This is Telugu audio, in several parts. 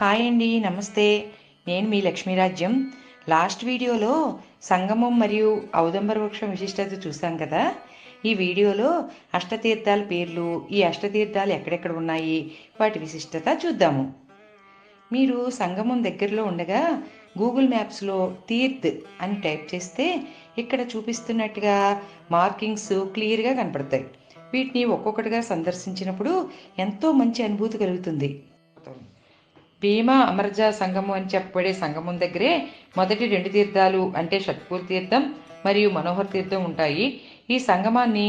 హాయ్ అండి నమస్తే. నేను మీ లక్ష్మీరాజ్యం. లాస్ట్ వీడియోలో సంగమం మరియు ఔదంబర వృక్షం విశిష్టత చూసాం కదా. ఈ వీడియోలో అష్టతీర్థాల పేర్లు ఈ అష్టతీర్థాలు ఎక్కడెక్కడ ఉన్నాయి వాటి విశిష్టత చూద్దాము. మీరు సంగమం దగ్గరలో ఉండగా గూగుల్ మ్యాప్స్లో తీర్థ్ అని టైప్ చేస్తే ఇక్కడ చూపిస్తున్నట్టుగా మార్కింగ్స్ క్లియర్గా కనపడతాయి. వీటిని ఒక్కొక్కటిగా సందర్శించినప్పుడు ఎంతో మంచి అనుభూతి కలుగుతుంది. భీమా అమర్జ సంగమం అని చెప్పబడే సంగమం దగ్గరే మొదటి రెండు తీర్థాలు అంటే షత్పూర్ తీర్థం మరియు మనోహర్ తీర్థం ఉంటాయి. ఈ సంగమాన్ని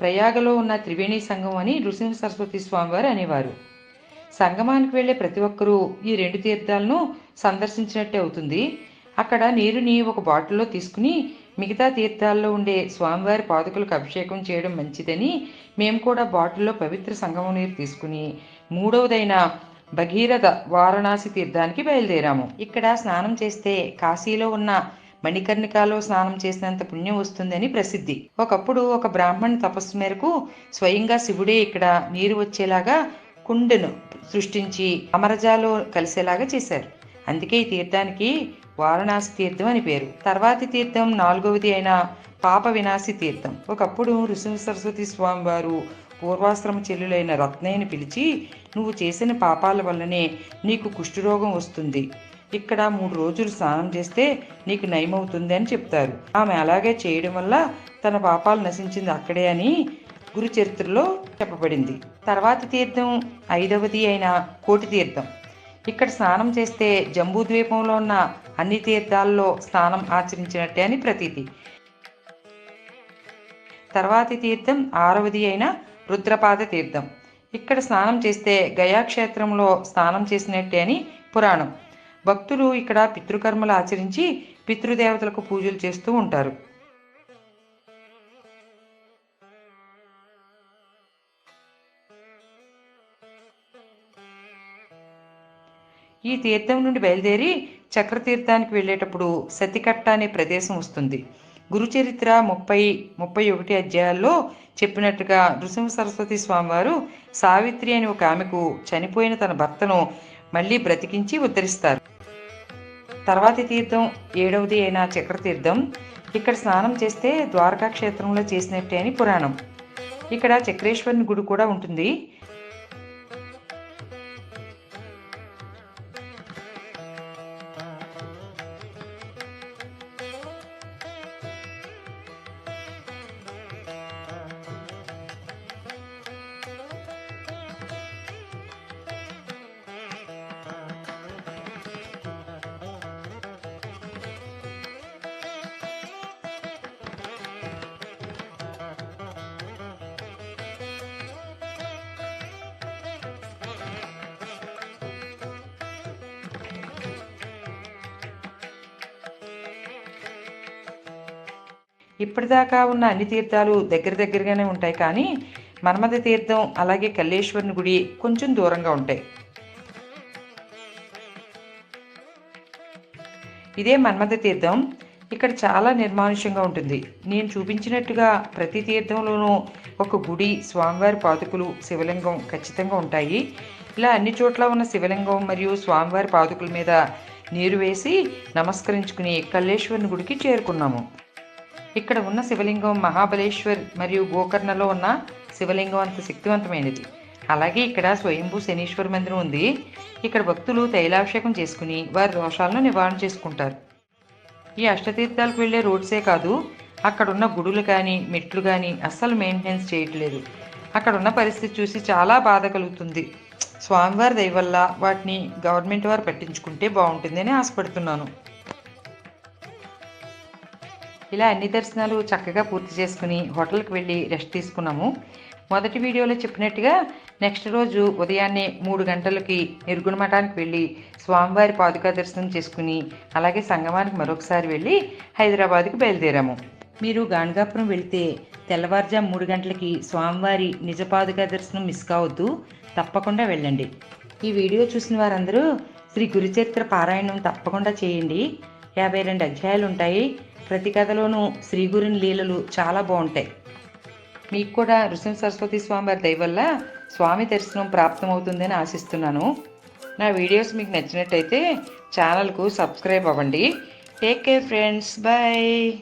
ప్రయాగలో ఉన్న త్రివేణి సంఘం అని నృసింహ సరస్వతి స్వామివారు అనేవారు. సంగమానికి వెళ్ళే ప్రతి ఒక్కరూ ఈ రెండు తీర్థాలను సందర్శించినట్టే అవుతుంది. అక్కడ నీరుని ఒక బాటిల్లో తీసుకుని మిగతా తీర్థాల్లో ఉండే స్వామివారి పాదుకలకు అభిషేకం చేయడం మంచిదని మేము కూడా బాటిల్లో పవిత్ర సంగమం నీరు తీసుకుని మూడవదైన భగీరథ వారణాసి తీర్థానికి బయలుదేరాము. ఇక్కడ స్నానం చేస్తే కాశీలో ఉన్న మణికర్ణికాలో స్నానం చేసినంత పుణ్యం వస్తుందని ప్రసిద్ధి. ఒకప్పుడు ఒక బ్రాహ్మణ్ తపస్సు మేరకు స్వయంగా శివుడే ఇక్కడ నీరు వచ్చేలాగా కుండను సృష్టించి అమరజాలో కలిసేలాగా చేశారు. అందుకే ఈ తీర్థానికి వారణాసి తీర్థం అని పేరు. తర్వాతి తీర్థం నాలుగవది అయిన పాప వినాశి తీర్థం. ఒకప్పుడు ఋషి సరస్వతి స్వామి వారు పూర్వాశ్రమ చెల్లులైన రత్నయ్యని పిలిచి నువ్వు చేసిన పాపాల వల్లనే నీకు కుష్ఠరోగం వస్తుంది. ఇక్కడ మూడు రోజులు స్నానం చేస్తే నీకు నయమవుతుంది అని చెప్తారు. ఆమె అలాగే చేయడం వల్ల తన పాపాలు నశించింది అక్కడే అని గురు చరిత్రలో చెప్పబడింది. తర్వాతి తీర్థం ఐదవది అయిన కోటి తీర్థం. ఇక్కడ స్నానం చేస్తే జంబూ ద్వీపంలో ఉన్న అన్ని తీర్థాల్లో స్నానం ఆచరించినట్టే అని ప్రతీతి. తర్వాతి తీర్థం ఆరవది అయిన రుద్రపాద తీర్థం. ఇక్కడ స్నానం చేస్తే గయాక్షేత్రంలో స్నానం చేసినట్టే అని పురాణం. భక్తులు ఇక్కడ పితృకర్మలు ఆచరించి పితృదేవతలకు పూజలు చేస్తూ ఉంటారు. ఈ తీర్థం నుండి బయలుదేరి చక్రతీర్థానికి వెళ్ళేటప్పుడు సతికట్ట అనే ప్రదేశం వస్తుంది. గురుచరిత్ర ముప్పై ముప్పై ఒకటి అధ్యాయాల్లో చెప్పినట్టుగా నృసింహ సరస్వతి స్వామివారు సావిత్రి అని ఒక ఆమెకు చనిపోయిన తన భర్తను మళ్ళీ బ్రతికించి ఉద్ధరిస్తారు. తర్వాతి తీర్థం ఏడవది అయిన చక్రతీర్థం. ఇక్కడ స్నానం చేస్తే ద్వారకా క్షేత్రంలో చేసినట్టే అని పురాణం. ఇక్కడ చక్రేశ్వరుని గుడి కూడా ఉంటుంది. ఇప్పటిదాకా ఉన్న అన్ని తీర్థాలు దగ్గర దగ్గరగానే ఉంటాయి కానీ మన్మథ తీర్థం అలాగే కల్లేశ్వరుని గుడి కొంచెం దూరంగా ఉంటాయి. ఇదే మన్మథ తీర్థం ఇక్కడ చాలా నిర్మానుష్యంగా ఉంటుంది. నేను చూపించినట్టుగా ప్రతి తీర్థంలోనూ ఒక గుడి స్వామివారి పాదుకులు శివలింగం ఖచ్చితంగా ఉంటాయి. ఇలా అన్ని చోట్ల ఉన్న శివలింగం మరియు స్వామివారి పాదుకుల మీద నీరు వేసి నమస్కరించుకుని కల్లేశ్వరుని గుడికి చేరుకున్నాము. ఇక్కడ ఉన్న శివలింగం మహాబలేశ్వర్ మరియు గోకర్ణలో ఉన్న శివలింగం అంత శక్తివంతమైనది. అలాగే ఇక్కడ స్వయంభూ శనీశ్వర మందిరం ఉంది. ఇక్కడ భక్తులు తైలాభిషేకం చేసుకుని వారి దోషాలను నివారణ చేసుకుంటారు. ఈ అష్టతీర్థాలకు వెళ్ళే రోడ్సే కాదు అక్కడ ఉన్న గుడులు కానీ మెట్లు కానీ అస్సలు మెయింటెనెన్స్ చేయట్లేదు. అక్కడ ఉన్న పరిస్థితి చూసి చాలా బాధ కలుగుతుంది. స్వామివారి దయ వల్ల వాటిని గవర్నమెంట్ వారు పట్టించుకుంటే బాగుంటుందని ఆశపడుతున్నాను. ఇలా అన్ని దర్శనాలు చక్కగా పూర్తి చేసుకుని హోటల్కి వెళ్ళి రెస్ట్ తీసుకున్నాము. మొదటి వీడియోలో చెప్పినట్టుగా నెక్స్ట్ రోజు ఉదయాన్నే మూడు గంటలకి నిర్గుణ మఠానికి వెళ్ళి స్వామివారి పాదుకా దర్శనం చేసుకుని అలాగే సంగమానికి మరొకసారి వెళ్ళి హైదరాబాద్కి బయలుదేరాము. మీరు గాణగాపురం వెళితే తెల్లవారుజాము మూడు గంటలకి స్వామివారి నిజ పాదుక దర్శనం మిస్ కావద్దు తప్పకుండా వెళ్ళండి. ఈ వీడియో చూసిన వారందరూ శ్రీ గురుచరిత్ర పారాయణం తప్పకుండా చేయండి. యాభై రెండు అధ్యాయాలు ఉంటాయి. ప్రతి కథలోనూ శ్రీగురుని లీలలు చాలా బాగుంటాయి. మీకు కూడా నృసింహ సరస్వతి స్వామి వారి దయ వల్ల స్వామి దర్శనం ప్రాప్తమవుతుందని ఆశిస్తున్నాను. నా వీడియోస్ మీకు నచ్చినట్టయితే ఛానల్కు సబ్స్క్రైబ్ అవ్వండి. Take care friends. బాయ్.